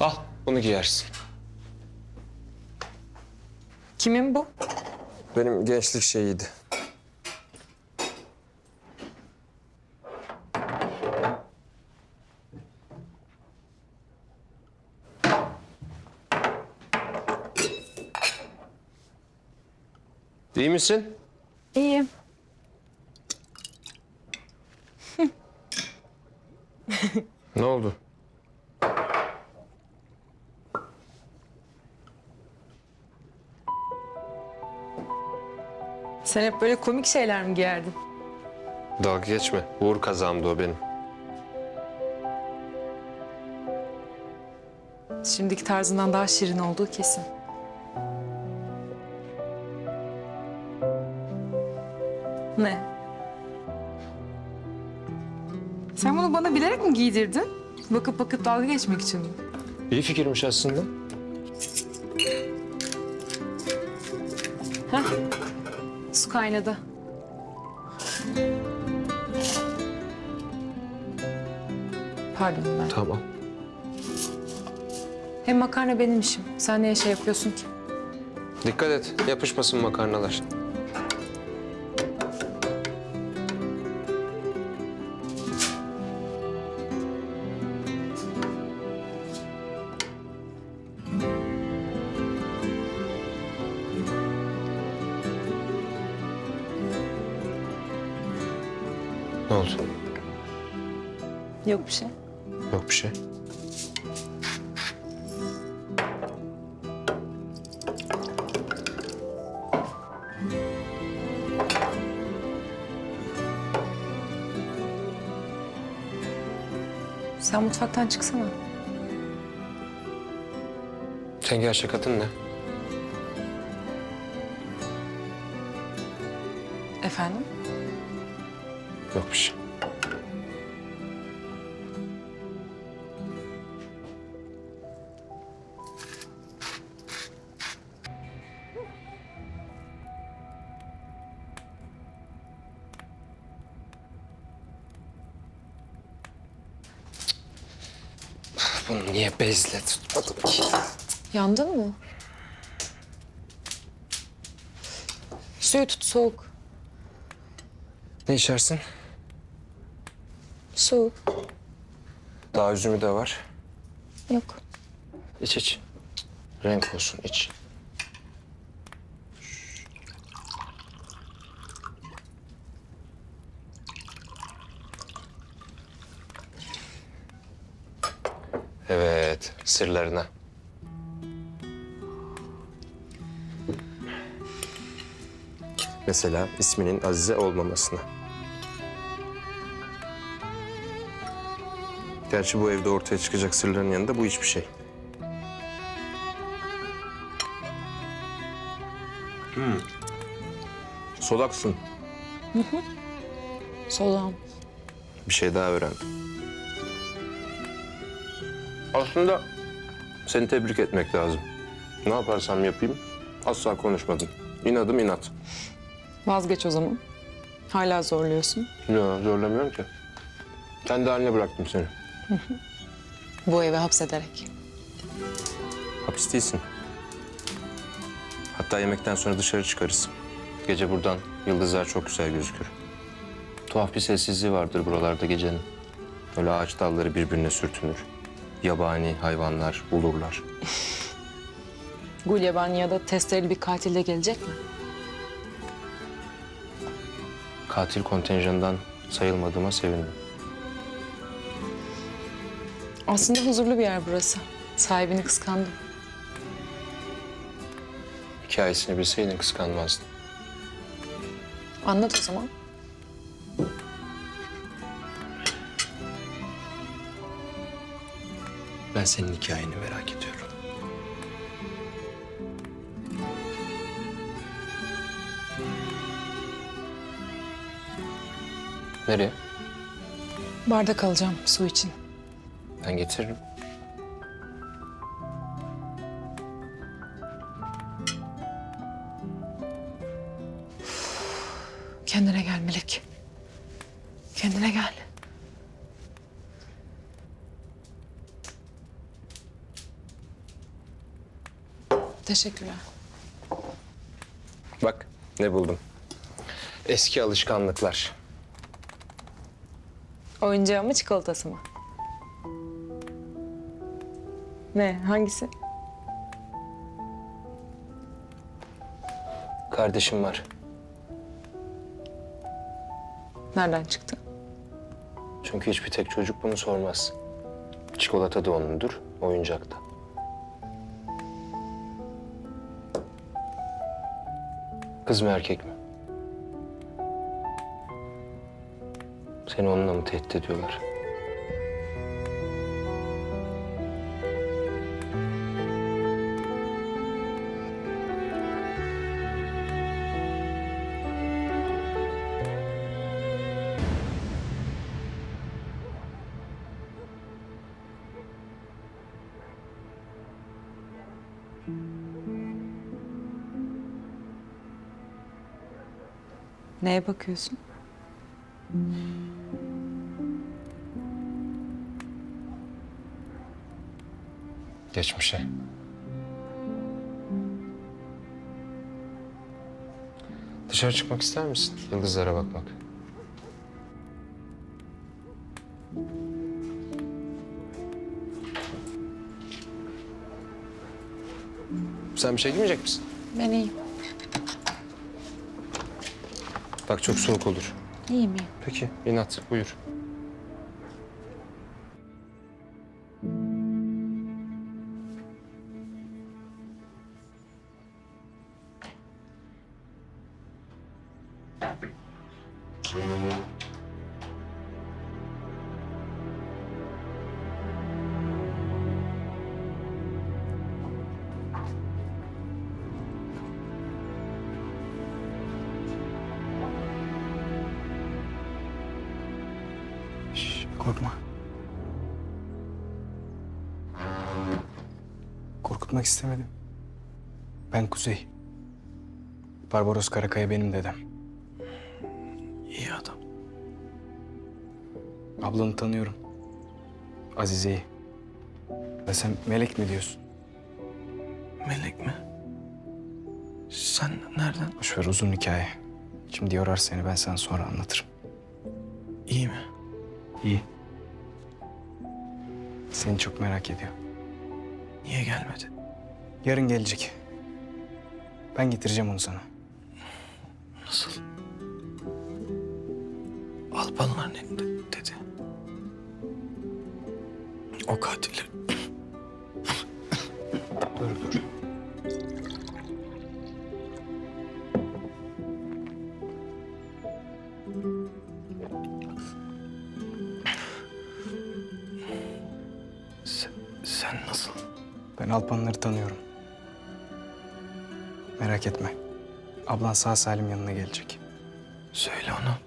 Al bunu giyersin. Kimin bu? Benim gençlik şeyiydi. İyi misin? İyiyim. Ne oldu? Sen hep böyle komik şeyler mi giyerdin? Dalga geçme. Uğur kazamdı o benim. Şimdiki tarzından daha şirin olduğu kesin. Ne? Sen bunu bana bilerek mi giydirdin? Bakıp bakıp dalga geçmek için mi? İyi fikirmiş aslında. Heh. Kaynadı. Pardon ben. Tamam. Hem makarna benim işim. Sen niye şey yapıyorsun ki? Dikkat et. Yapışmasın makarnalar. Ne oldu? Yok bir şey. Yok bir şey. Sen mutfaktan çıksana. Sen gerçek adın ne? Efendim? Yok bir şey. Bunu niye bezle tutmadım ki? Yandın mı? Suyu tut soğuk. Ne içersin? Su. Daha üzümü de var. Yok. İç iç. Renk olsun iç. Evet, sırlarına. Mesela isminin Azize olmamasına. Gerçi bu evde ortaya çıkacak sırların yanında bu hiçbir şey. Solaksın. Solağım. Bir şey daha öğrendim. Aslında seni tebrik etmek lazım. Ne yaparsam yapayım asla konuşmadın. İnadım inat. Vazgeç o zaman. Hala zorluyorsun. Yok zorlamıyorum ki. Kendi haline bıraktım seni. Bu eve hapsederek. Hapis değilsin. Hatta yemekten sonra dışarı çıkarız. Gece buradan yıldızlar çok güzel gözükür. Tuhaf bir sessizliği vardır buralarda gecenin. Öyle ağaç dalları birbirine sürtünür. Yabani hayvanlar ulurlar. Gulyabani ya da testereli bir katil de gelecek mi? Katil kontenjanından sayılmadığıma sevindim. Aslında huzurlu bir yer burası. Sahibini kıskandım. Hikayesini bilseydin kıskanmazdın. Anlat o zaman. Ben senin hikayeni merak ediyorum. Nereye? Bardak alacağım su için. Ben getiririm. Kendine gel Melek. Kendine gel. Teşekkürler. Bak ne buldum. Eski alışkanlıklar. Oyuncağı mı çikolatası mı? Ne? Hangisi? Kardeşim var. Nereden çıktı? Çünkü hiçbir tek çocuk bunu sormaz. Çikolata da onundur, oyuncak da. Kız mı erkek mi? Seni onunla mı tehdit ediyorlar? Neye bakıyorsun? Geçmişe. Dışarı çıkmak ister misin? Yıldızlara bakmak. Sen bir şey giymeyecek misin? Ben iyiyim. Bak çok soğuk olur. İyiyim iyiyim. Peki inat buyur. Korkma. Korkutmak istemedim. Ben Kuzey. Barbaros Karakaya benim dedem. İyi adam. Ablanı tanıyorum. Azize'yi. Ve sen melek mi diyorsun? Melek mi? Sen nereden? Boş ver uzun hikaye. Şimdi yorar seni ben sana sonra anlatırım. İyi mi? İyi. Seni çok merak ediyor. Niye gelmedi? Yarın gelecek. Ben getireceğim onu sana. Nasıl? Alpanların elinde dedi. O katiller. Dur dur. Alpanları tanıyorum. Merak etme. Ablan sağ salim yanına gelecek. Söyle ona.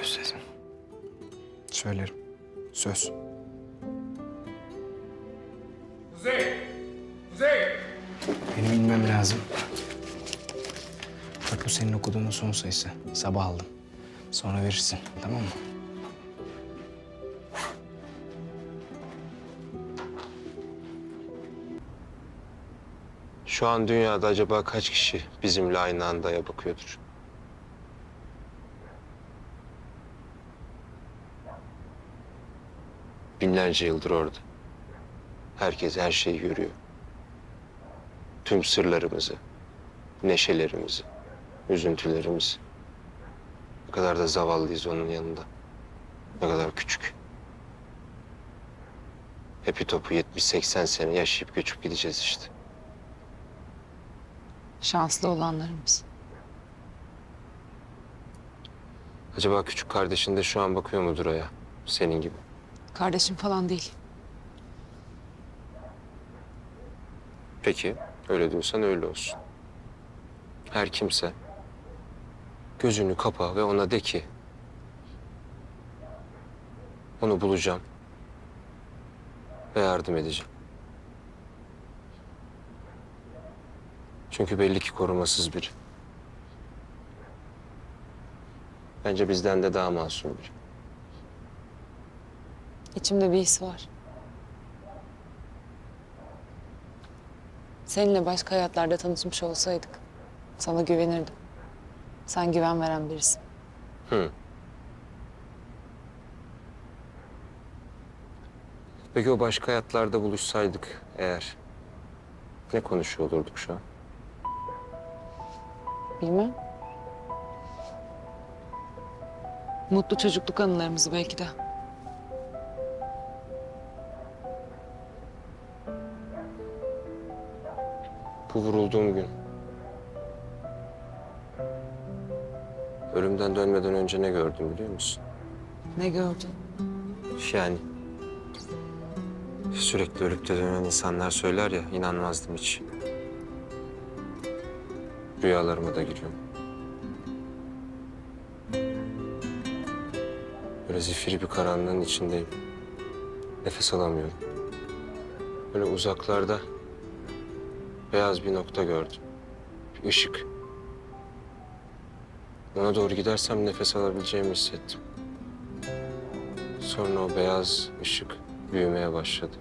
Özledim. Söylerim. Söz. Benim inmem lazım. Bak bu senin okuduğunun son sayısı. Sabah aldım. Sonra verirsin. Tamam mı? Şu an dünyada acaba kaç kişi bizimle aynı anda bakıyordur? Binlerce yıldır orada. Herkes her şeyi görüyor. Tüm sırlarımızı, neşelerimizi, üzüntülerimizi. Ne kadar da zavallıyız onun yanında. Ne kadar küçük. Hepi topu 70-80 sene yaşayıp göçüp gideceğiz işte. Şanslı olanlarımız. Acaba küçük kardeşin de şu an bakıyor mudur Aya? Senin gibi. Kardeşim falan değil. Peki, öyle diyorsan öyle olsun. Her kimse gözünü kapa ve ona de ki... ...onu bulacağım ve yardım edeceğim. Çünkü belli ki korumasız biri. Bence bizden de daha masum biri. İçimde bir his var. Seninle başka hayatlarda tanışmış olsaydık sana güvenirdim. Sen güven veren birisin. Hı. Peki o başka hayatlarda buluşsaydık eğer ne konuşuyor olurduk şu an? Bilmem. Mutlu çocukluk anılarımızı belki de. Bu vurulduğum gün. Ölümden dönmeden önce ne gördüm biliyor musun? Ne gördün? Yani sürekli ölüp de dönen insanlar söyler ya inanmazdım hiç. Rüyalarıma da giriyor. Böyle zifiri bir karanlığın içindeyim. Nefes alamıyorum. Böyle uzaklarda beyaz bir nokta gördüm. Bir ışık. Ona doğru gidersem nefes alabileceğimi hissettim. Sonra o beyaz ışık büyümeye başladı.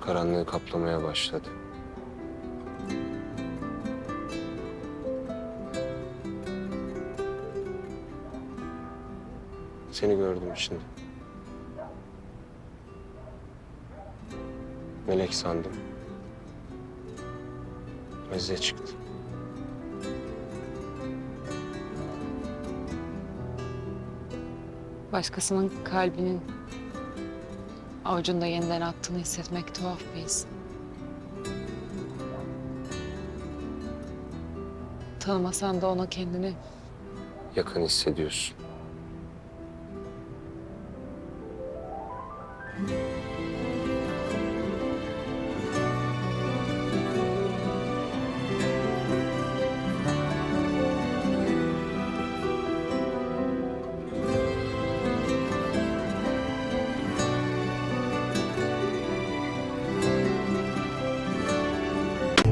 Karanlığı kaplamaya başladı. Seni gördüm şimdi. Melek sandım. Meze çıktı. Başkasının kalbinin avucunda yeniden attığını hissetmek tuhaf bir his. Tanımasan da ona kendini Yakın hissediyorsun.